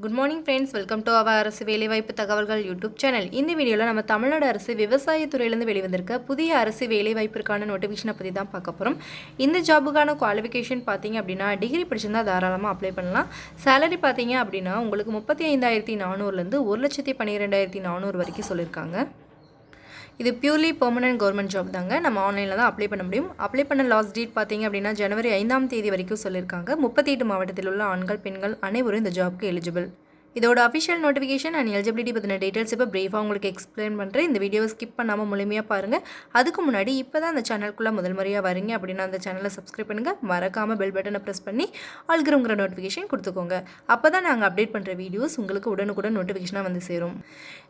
Good morning friends welcome to our அரசு வேலைவாய்ப்பு தகவல்கள் யூடியூப் சேனல் இந்த வீடியோவில் நம்ம தமிழ்நாடு அரசு விவசாயத்துறையிலேருந்து வெளிவந்திருக்க புதிய அரசு வேலைவாய்ப்பிற்கான நோட்டிஃபிகேஷனை பற்றி தான் பார்க்க போகிறோம் இந்த ஜாபுக்கான குவாலிஃபிகேஷன் பார்த்தீங்க அப்படின்னா டிகிரி படிச்சிருந்தால் தாராளமாக அப்ளை பண்ணலாம். சேலரி பார்த்தீங்க அப்படின்னா உங்களுக்கு முப்பத்தி ஐந்தாயிரத்தி நானூறுலேருந்து ஒரு லட்சத்தி பன்னிரெண்டாயிரத்தி நானூறு வரைக்கும் சொல்லியிருக்காங்க இது பியூர்லி பெர்மனன்ட் கவர்மெண்ட் ஜாப் தாங்க. நம்ம ஆன்லைனில் தான் அப்ளை பண்ண முடியும். அப்ளை பண்ண லாஸ்ட் டேட் பார்த்தீங்க அப்படின்னா ஜனவரி ஐந்தாம் தேதி வரைக்கும் சொல்லியிருக்காங்க. முப்பத்தி எட்டு மாவட்டத்தில் உள்ள ஆண்கள் பெண்கள் அனைவரும் இந்த ஜாப்க்கு எலிஜிபிள் இதோட அஃபிஷியல் நோட்டிஃபிகேஷன் அண்ட் எலிஜிபிலிட்டி பற்றின டீட்டெயில்ஸ் இப்போ பிரீஃபாக உங்களுக்கு எக்ஸ்பிளைன் பண்ணுறேன் இந்த வீடியோவை ஸ்கிப் பண்ணாமல் முழுமையாக பாருங்கள் அதுக்கு முன்னாடி இப்போ தான் அந்த சேனலுக்குள்ளே முதல் முறையாக வரீங்க அப்படின்னா அந்த சேனலை சப்ஸ்கிரைப் பண்ணுங்கள் மறக்காமல் பெல் பட்டனை ப்ரெஸ் பண்ணி ஆல்கிறவங்கிற நோட்டிஃபிகேஷன் கொடுத்துக்கோங்க. அப்போ தான் நாங்கள் அப்டேட் பண்ணுற வீடியோஸ் உங்களுக்கு உடனுக்குடன் நோட்டிஃபிகேஷனாக வந்து சேரும்.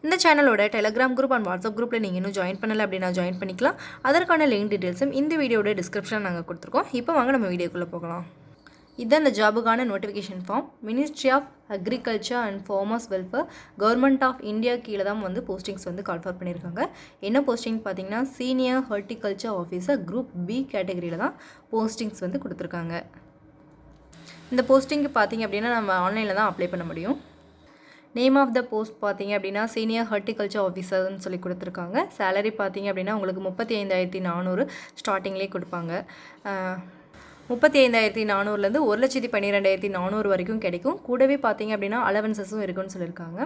இந்த சேனலோட டெலகிராம் குரூப் அண்ட் வாட்ஸ்அப் குரூப்பில் நீங்கள் இன்னும் ஜாயின் பண்ணலை அப்படின்னா ஜாயின் பண்ணிக்கலாம். அதற்கான லிங்க் டீட்டெயில்ஸும் இந்த வீடியோட டிஸ்கிரிப்ஷனில் நாங்கள் கொடுத்துருக்கோம். இப்போ வாங்க நம்ம வீடியோக்குள்ளே போகலாம். இதுதான் இந்த ஜாபுக்கான notification form ministry of agriculture and farmers welfare government of India கீழே தான் வந்து போஸ்டிங்ஸ் வந்து கால்ஃபர் பண்ணியிருக்காங்க. என்ன போஸ்டிங் பார்த்தீங்கன்னா senior horticulture officer group B கேட்டகரியில் தான் போஸ்டிங்ஸ் வந்து கொடுத்துருக்காங்க. இந்த போஸ்டிங்க்கு பார்த்தீங்க அப்படின்னா நம்ம ஆன்லைனில் தான் அப்ளை பண்ண முடியும். நேம் ஆஃப் த போஸ்ட் பார்த்தீங்க அப்படின்னா சீனியர் ஹார்டிகல்ச்சர் ஆஃபீஸர்னு சொல்லி கொடுத்துருக்காங்க. சேலரி பார்த்தீங்க அப்படின்னா உங்களுக்கு முப்பத்தி ஐந்தாயிரத்தி நானூறு ஸ்டார்டிங்லேயே கொடுப்பாங்க. முப்பத்தி ஐந்தாயிரத்தி நானூறுலேருந்து ஒரு லட்சத்தி பன்னிரெண்டாயிரத்தி நானூறு வரைக்கும் கிடைக்கும். கூடவே பார்த்தீங்க அப்படின்னா அலவன்சஸும் இருக்குன்னு சொல்லியிருக்காங்க.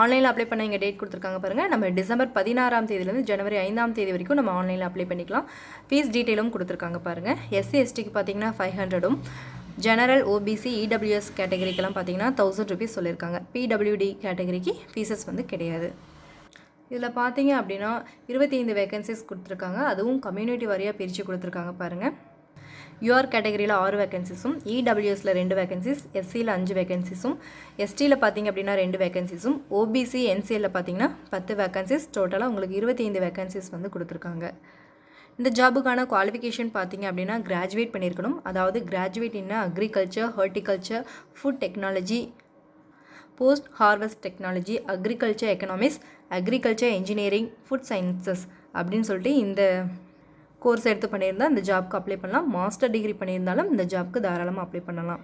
ஆன்லைனில் அப்ளை பண்ண இங்கே டேட் கொடுத்துருக்காங்க பாருங்கள் நம்ம டிசம்பர் பதினாறாம் தேதியிலேருந்து ஜனவரி ஐந்தாம் தேதி வரைக்கும் நம்ம ஆன்லைனில் அப்ளை பண்ணிக்கலாம். ஃபீஸ் டீட்டெயிலும் கொடுத்துருக்காங்க பாருங்கள் எஸ்சி எஸ்டிக்கு பார்த்தீங்கன்னா ஃபைவ் ஹண்ட்ரடும் ஜெனரல் ஓபிசி இடபிள்யூஎஸ் கேட்டகரிக்கெல்லாம் பார்த்தீங்கன்னா தௌசண்ட் ருபீஸ் சொல்லியிருக்காங்க. பிடபிள்யூடி கேட்டகரிக்கு ஃபீஸஸ் வந்து கிடையாது. இதில் பார்த்தீங்க அப்படின்னா இருபத்தி ஐந்து வேகன்சிஸ் கொடுத்துருக்காங்க. அதுவும் கம்யூனிட்டி வாரியாக பிரித்து கொடுத்துருக்காங்க பாருங்கள் யூஆர் கேட்டகரியில் ஆறு வேகன்சிஸும் இடபிள்யூஎஸில் ரெண்டு வேகன்சிஸ் எஸ்சியில் அஞ்சு வேகன்சிஸும் எஸ்டியில் பார்த்தீங்க அப்படின்னா ரெண்டு வேகன்சிஸும் ஓபிசி என்சிஎல்ல பார்த்தீங்கன்னா பத்து வேகன்சிஸ் டோட்டலாக உங்களுக்கு இருபத்தி ஐந்து வேகன்சிஸ் வந்து கொடுத்துருக்காங்க. இந்த ஜாபுக்கான குவாலிஃபிகேஷன் பார்த்தீங்க அப்படின்னா கிராஜுவேட் பண்ணியிருக்கணும் அதாவது graduate in agriculture horticulture food technology post harvest technology agriculture economics agriculture engineering food sciences அப்படின்னு சொல்லிட்டு இந்த கோர்ஸ் எடுத்து பண்ணியிருந்தால் இந்த ஜாப்க்கு அப்ளை பண்ணலாம். மாஸ்டர் டிகிரி பண்ணியிருந்தாலும் இந்த ஜாப்க்கு தாராளமாக அப்ளை பண்ணலாம்.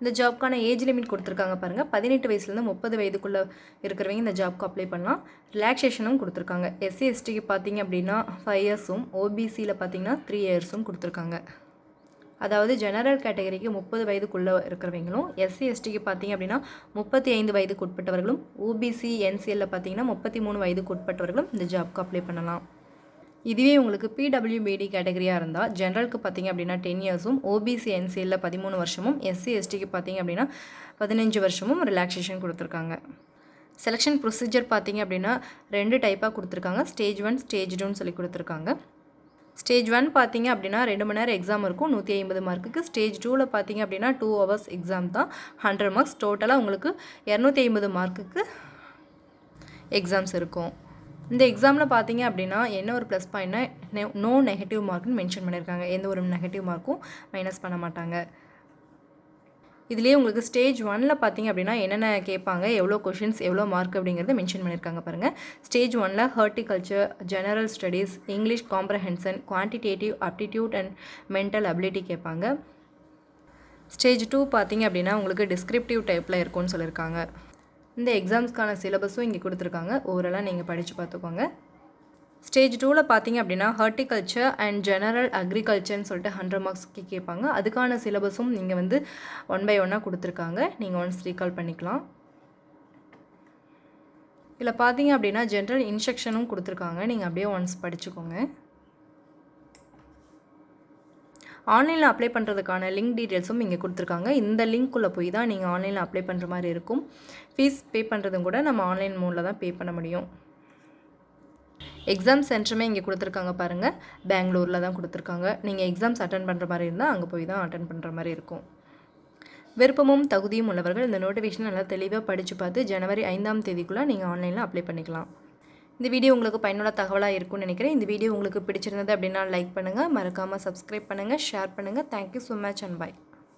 இந்த ஜாப்க்கான ஏஜ் லிமிட் கொடுத்துருக்காங்க பாருங்கள் பதினெட்டு வயசுலேருந்து முப்பது வயதுக்குள்ளே இருக்கிறவங்க இந்த ஜாப்க்கு அப்ளை பண்ணலாம். ரிலாக்ஸேஷனும் கொடுத்துருக்காங்க. எஸ்சி எஸ்டிக்கு பார்த்தீங்க அப்படின்னா ஃபைவ் இயர்ஸும் ஓபிசியில் பார்த்தீங்கன்னா த்ரீ இயர்ஸும் கொடுத்துருக்காங்க. அதாவது ஜெனரல் கேட்டகரிக்கு முப்பது வயதுக்குள்ளே இருக்கிறவங்களும் எஸ்சி எஸ்டிக்கு பார்த்தீங்க அப்படின்னா முப்பத்தி ஐந்து வயதுக்கு உட்பட்டவர்களும் ஓபிசி என்சிஎல்ல பார்த்தீங்கன்னா முப்பத்தி மூணு வயதுக்கு உட்பட்டவர்களும் இந்த ஜாப்க்கு அப்ளை பண்ணலாம். இதுவே உங்களுக்கு பிடபிள்யூபிடி கேட்டகரியாக இருந்தால் ஜென்ரலுக்கு பார்த்தீங்க அப்படின்னா டென் இயர்ஸும் ஓபிசி என்சிஎல்ல பதிமூணு வருஷமும் எஸ்சி எஸ்டிக்கு பார்த்தீங்க அப்படின்னா பதினஞ்சு வருஷமும் ரிலாக்ஸேஷன் கொடுத்துருக்காங்க. செலெக்ஷன் ப்ரொசீஜர் பார்த்தீங்க அப்படின்னா ரெண்டு டைப்பாக கொடுத்துருக்காங்க. ஸ்டேஜ் ஒன் ஸ்டேஜ் டூன்னு சொல்லி கொடுத்துருக்காங்க. ஸ்டேஜ் ஒன் பார்த்தீங்க அப்படின்னா ரெண்டு மணி நேரம் எக்ஸாம் இருக்கும் நூற்றி ஐம்பது மார்க்குக்கு ஸ்டேஜ் டூவில் பார்த்தீங்க அப்படின்னா டூ ஹவர்ஸ் எக்ஸாம் தான் ஹண்ட்ரட் மார்க்ஸ் டோட்டலாக உங்களுக்கு இரநூத்தி ஐம்பது மார்க்குக்கு எக்ஸாம்ஸ் இருக்கும். இந்த எக்ஸாமில் பார்த்தீங்க அப்படின்னா என்ன ஒரு ப்ளஸ் பாயிண்ட்னா நோ நெகட்டிவ் மார்க்னு மென்ஷன் பண்ணியிருக்காங்க எந்த ஒரு நெகட்டிவ் மார்க்கும் மைனஸ் பண்ண மாட்டாங்க. இதுலேயே உங்களுக்கு ஸ்டேஜ் ஒனில் பார்த்தீங்க அப்படின்னா என்னென்ன கேட்பாங்க எவ்வளோ கொஷின்ஸ் எவ்வளோ மார்க் அப்படிங்கிறத மென்ஷன் பண்ணியிருக்காங்க பாருங்கள் ஸ்டேஜ் ஒனில் horticulture general studies English comprehension quantitative aptitude and mental ability கேட்பாங்க. ஸ்டேஜ் டூ பார்த்தீங்க அப்படின்னா உங்களுக்கு டிஸ்கிரிப்டிவ் டைப்பில் இருக்கும்னு சொல்லியிருக்காங்க இந்த எக்ஸாம்ஸ்க்கான சிலபஸும் இங்கே கொடுத்துருக்காங்க. ஓவரலாக நீங்கள் படித்து பார்த்துக்கோங்க. ஸ்டேஜ் டூவில் பார்த்தீங்க அப்படின்னா ஹார்டிகல்ச்சர் அண்ட் ஜெனரல் அக்ரிகல்ச்சர்னு சொல்லிட்டு ஹண்ட்ரட் மார்க்ஸ்க்கு கேட்பாங்க. அதுக்கான சிலபஸும் நீங்கள் வந்து ஒன் பை ஒன்னாக கொடுத்துருக்காங்க. நீங்கள் ஒன்ஸ் ரீகால் பண்ணிக்கலாம். இதில் பார்த்தீங்க அப்படின்னா ஜென்ரல் இன்ஸ்ட்ரக்ஷனும் கொடுத்துருக்காங்க. நீங்கள் அப்படியே ஒன்ஸ் படிச்சுக்கோங்க. ஆன்லைனில் அப்ளை பண்ணுறதுக்கான லிங்க் டீட்டெயில்ஸும் இங்கே கொடுத்துருக்காங்க. இந்த லிங்க்குள்ளே போய் தான் நீங்கள் ஆன்லைனில் அப்ளை பண்ணுற மாதிரி இருக்கும். ஃபீஸ் பே பண்ணுறதும் கூட நம்ம ஆன்லைன் மோடில் தான் பே பண்ண முடியும். எக்ஸாம் சென்டருமே இங்கே கொடுத்துருக்காங்க பாருங்கள் பெங்களூரில் தான் கொடுத்துருக்காங்க. நீங்கள் எக்ஸாம்ஸ் அட்டன் பண்ணுற மாதிரி இருந்தால் அங்கே போய் தான் அட்டன் பண்ணுற மாதிரி இருக்கும். விருப்பமும் தகுதியும் உள்ளவர்கள் இந்த நோட்டிஃபிகேஷன் நல்லா தெளிவாக படித்து பார்த்து ஜனவரி ஐந்தாம் தேதிக்குள்ளே நீங்கள் ஆன்லைனில் அப்ளை பண்ணிக்கலாம். இந்த வீடியோ உங்களுக்கு பயனுள்ள தகவலாக இருக்கும்னு நினைக்கிறேன். இந்த வீடியோ உங்களுக்கு பிடிச்சிருந்தது அப்படின்னா லைக் பண்ணுங்கள் மறக்காமல் சப்ஸ்கிரைப் பண்ணுங்கள் ஷேர் பண்ணுங்கள் thank you so much and bye